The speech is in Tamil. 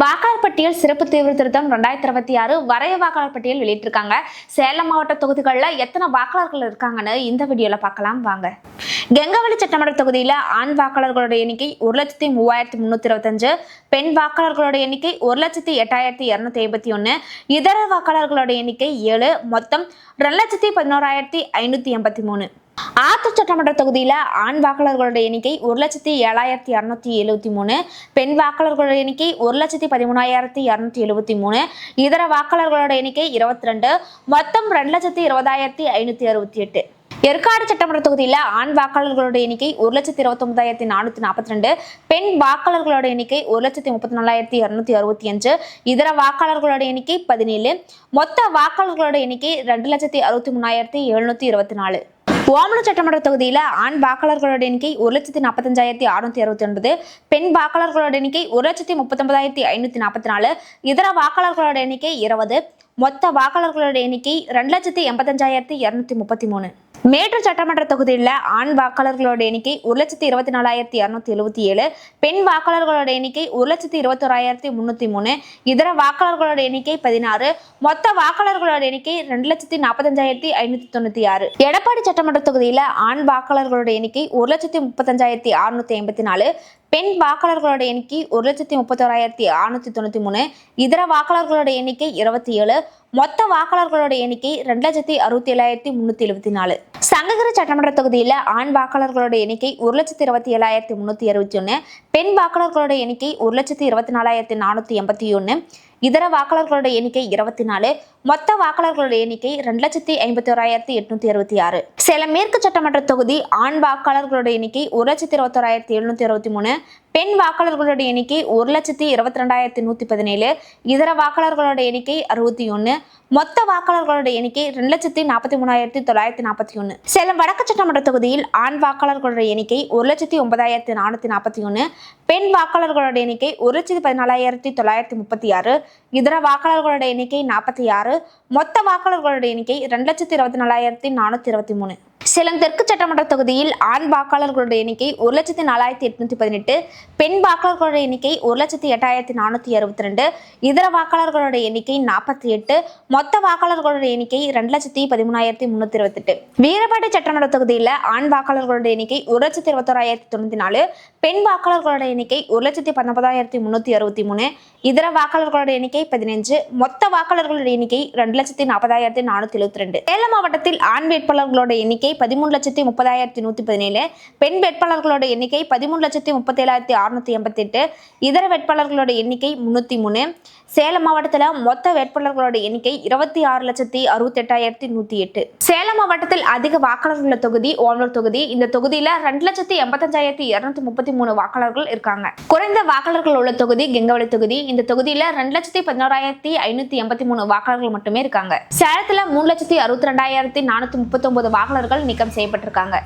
வாக்காளர் பட்டியல் சிறப்பு தீவிர திருத்தம் ரெண்டாயிரத்தி இருபத்தி ஆறு வரைய வாக்காளர் பட்டியல் வெளியிட்டிருக்காங்க. சேலம் மாவட்ட தொகுதிகளில் எத்தனை வாக்காளர்கள் இருக்காங்கன்னு இந்த வீடியோவில் பார்க்கலாம் வாங்க. கெங்கவள்ளி சட்டமன்ற தொகுதியில் ஆண் வாக்காளர்களோட எண்ணிக்கை ஒரு லட்சத்தி மூவாயிரத்தி முந்நூற்றி இருபத்தஞ்சு பெண் வாக்காளர்களோட எண்ணிக்கை ஒரு லட்சத்தி எட்டாயிரத்தி இரநூத்தி ஐம்பத்தி ஒன்று இதர வாக்காளர்களோட எண்ணிக்கை ஏழு மொத்தம் ரெண்டு லட்சத்தி பதினோராயிரத்தி ஐநூற்றி எண்பத்தி மூணு. ஆத்தூர் சட்டமன்ற தொகுதியில் ஆண் வாக்காளர்களோட எண்ணிக்கை ஒரு லட்சத்தி ஏழாயிரத்தி இரநூத்தி எழுபத்தி மூணு பெண் வாக்காளர்களோட எண்ணிக்கை ஒரு லட்சத்தி பதிமூணாயிரத்தி இரநூத்தி எழுபத்தி மூணு இதர வாக்காளர்களோட எண்ணிக்கை இருபத்தி ரெண்டு மொத்தம் ரெண்டு லட்சத்தி இருபதாயிரத்தி ஐநூத்தி அறுபத்தி எட்டு. ஏற்காடு சட்டமன்ற தொகுதியில் ஆண் வாக்காளர்களோட எண்ணிக்கை ஒரு லட்சத்தி இருபத்தொன்பதாயிரத்தி நானூற்றி நாற்பத்தி ரெண்டு பெண் வாக்காளர்களோட எண்ணிக்கை ஒரு லட்சத்தி முப்பத்தி நாலாயிரத்தி இரநூத்தி அறுபத்தி அஞ்சு இதர வாக்காளர்களோட எண்ணிக்கை பதினேழு மொத்த வாக்காளர்களோட எண்ணிக்கை ரெண்டு லட்சத்தி அறுபத்தி மூணாயிரத்தி எழுநூத்தி இருபத்தி நாலு. ஓமலூர் சட்டமன்ற தொகுதியில் ஆண் வாக்காளர்களோட எண்ணிக்கை ஒரு லட்சத்தி நாற்பத்தஞ்சாயிரத்தி அறுநூத்தி அறுபத்தி ஒன்பது பெண் வாக்காளர்களோட எண்ணிக்கை ஒரு லட்சத்தி முப்பத்தொன்பதாயிரத்தி ஐநூத்தி நாற்பத்தி நாலு இதர வாக்காளர்களோட எண்ணிக்கை இருபது மொத்த வாக்காளர்களோட எண்ணிக்கை ரெண்டு லட்சத்தி எண்பத்தஞ்சாயிரத்தி இரநூத்தி முப்பத்தி மூணு. மேட்டூர் சட்டமன்ற தொகுதியில் ஆண் வாக்காளர்களோட எண்ணிக்கை ஒரு லட்சத்தி இருபத்தி நாலாயிரத்தி இரநூத்தி எழுபத்தி ஏழு பெண் வாக்காளர்களோட எண்ணிக்கை ஒரு லட்சத்தி இருபத்தோராயிரத்தி முன்னூற்றி மூணு இதர வாக்காளர்களோட எண்ணிக்கை பதினாறு மொத்த வாக்காளர்களோட எண்ணிக்கை ரெண்டு லட்சத்தி நாற்பத்தஞ்சாயிரத்தி ஐநூற்றி தொண்ணூற்றி ஆறு. எடப்பாடி சட்டமன்ற தொகுதியில் ஆண் வாக்காளர்களோட எண்ணிக்கை ஒரு லட்சத்தி முப்பத்தஞ்சாயிரத்தி அறுநூத்தி ஐம்பத்தி நாலு பெண் வாக்காளர்களோட எண்ணிக்கை ஒரு லட்சத்தி முப்பத்தோராயிரத்தி அறுநூத்தி தொண்ணூற்றி மூணு இதர வாக்காளர்களோட எண்ணிக்கை இருபத்தி ஏழு மொத்த வாக்காளர்களோட எண்ணிக்கை ரெண்டு லட்சத்தி அறுபத்தி ஏழாயிரத்தி முந்நூற்றி எழுபத்தி நாலு. சங்ககிரி சட்டமன்ற தொகுதியில் ஆண் வாக்காளர்களோட எண்ணிக்கை ஒரு லட்சத்தி இருபத்தி ஏழாயிரத்தி முந்நூற்றி அறுபத்தி ஒன்று பெண் வாக்காளர்களோட எண்ணிக்கை ஒரு லட்சத்தி இருபத்தி நாலாயிரத்தி நானூற்றி எண்பத்தி ஒன்று இதர வாக்காளர்களோட எண்ணிக்கை இருபத்தி நாலு மொத்த வாக்காளர்களோட எண்ணிக்கை ரெண்டு லட்சத்தி ஐம்பத்தி ஓராயிரத்தி எட்நூத்தி அறுபத்தி ஆறு. சேலம் மேற்கு சட்டமன்ற தொகுதி ஆண் வாக்காளர்களோட எண்ணிக்கை ஒரு லட்சத்தி இருபத்தோராயிரத்தி எழுநூத்தி அறுபத்தி மூணு பெண் வாக்காளர்களோட எண்ணிக்கை ஒரு லட்சத்தி இருபத்தி ரெண்டாயிரத்தி நூற்றி பதினேழு இதர வாக்காளர்களோட எண்ணிக்கை அறுபத்தி ஒன்று மொத்த வாக்காளர்களோட எண்ணிக்கை ரெண்டு லட்சத்தி நாற்பத்தி மூணாயிரத்தி தொள்ளாயிரத்தி நாற்பத்தி ஒன்று சேலம் வடக்கு சட்டமன்ற தொகுதியில் ஆண் வாக்காளர்களோட எண்ணிக்கை ஒரு லட்சத்தி ஒன்பதாயிரத்தி நானூற்றி நாற்பத்தி ஒன்று பெண் வாக்காளர்களோட எண்ணிக்கை ஒரு லட்சத்தி பதினாலாயிரத்தி தொள்ளாயிரத்தி முப்பத்தி ஆறு இதர வாக்காளர்களோட எண்ணிக்கை நாற்பத்தி ஆறு மொத்த வாக்காளர்களோட எண்ணிக்கை ரெண்டு லட்சத்தி இருபத்தி நாலாயிரத்தி நானூற்றி இருபத்தி மூணு. சேலம் தெற்கு சட்டமன்ற தொகுதியில் ஆண் வாக்காளர்களோட எண்ணிக்கை ஒரு லட்சத்தி நாலாயிரத்தி எட்நூத்தி பதினெட்டு பெண் வாக்காளர்களோட எண்ணிக்கை ஒரு லட்சத்தி எட்டாயிரத்தி நானூற்றி அறுபத்தி ரெண்டு இதர வாக்காளர்களோட எண்ணிக்கை நாற்பத்தி எட்டு மொத்த வாக்காளர்களோட எண்ணிக்கை ரெண்டு லட்சத்தி பதிமூணாயிரத்தி முன்னூற்றி இருபத்தெட்டு. வீரபாடி சட்டமன்ற தொகுதியில் ஆண் வாக்காளர்களோட எண்ணிக்கை ஒரு லட்சத்தி இருபத்தோராயிரத்தி தொண்ணூற்றி நாலு பெண் வாக்காளர்களோட எண்ணிக்கை ஒரு லட்சத்தி பத்தொன்பதாயிரத்தி முன்னூற்றி அறுபத்தி மூணு இதர வாக்காளர்களோட எண்ணிக்கை பதினஞ்சு மொத்த வாக்காளர்களோட எண்ணிக்கை ரெண்டு லட்சத்தி நாற்பதாயிரத்தி நானூற்றி எழுபத்தி ரெண்டு சேலம் மாவட்டத்தில் ஆண் வேட்பாளர்களோட எண்ணிக்கை எண்ணிக்கை பதிமூணு லட்சத்தி முப்பதாயிரத்தி நூற்றி பதினேழு. பெண் வேட்பாளர்களோட எண்ணிக்கை பதிமூணு லட்சத்தி முப்பத்தேழாயிரத்தி அறுநூத்தி எண்பத்தெட்டு. இதர வேட்பாளர்களோட எண்ணிக்கை முந்நூற்றி மூணு. சேலம் மாவட்டத்தில் மொத்த வேட்பாளர்களோட எண்ணிக்கை இருபத்தி ஆறு லட்சத்தி அறுபத்தெட்டாயிரத்தி நூற்றி எட்டு. சேலம் மாவட்டத்தில் அதிக வாக்காளர்கள் உள்ள தொகுதி ஓமலூர் தொகுதி. இந்த தொகுதியில் ரெண்டு லட்சத்தி எண்பத்தஞ்சாயிரத்தி இரநூத்தி முப்பத்தி மூணு வாக்காளர்கள் இருக்காங்க. குறைந்த வாக்காளர்கள் உள்ள தொகுதி கெங்கவளி தொகுதி. இந்த தொகுதியில் ரெண்டு லட்சத்தி பதினோராயிரத்தி ஐநூற்றி எண்பத்தி மூணு வாக்காளர்கள் மட்டுமே இருக்காங்க. சேலத்தில் மூணு லட்சத்தி அறுபத்தி ரெண்டாயிரத்தி நானூற்றி முப்பத்தொம்பது வாக்காளர்கள் நீக்கம் செய்யப்பட்டிருக்காங்க.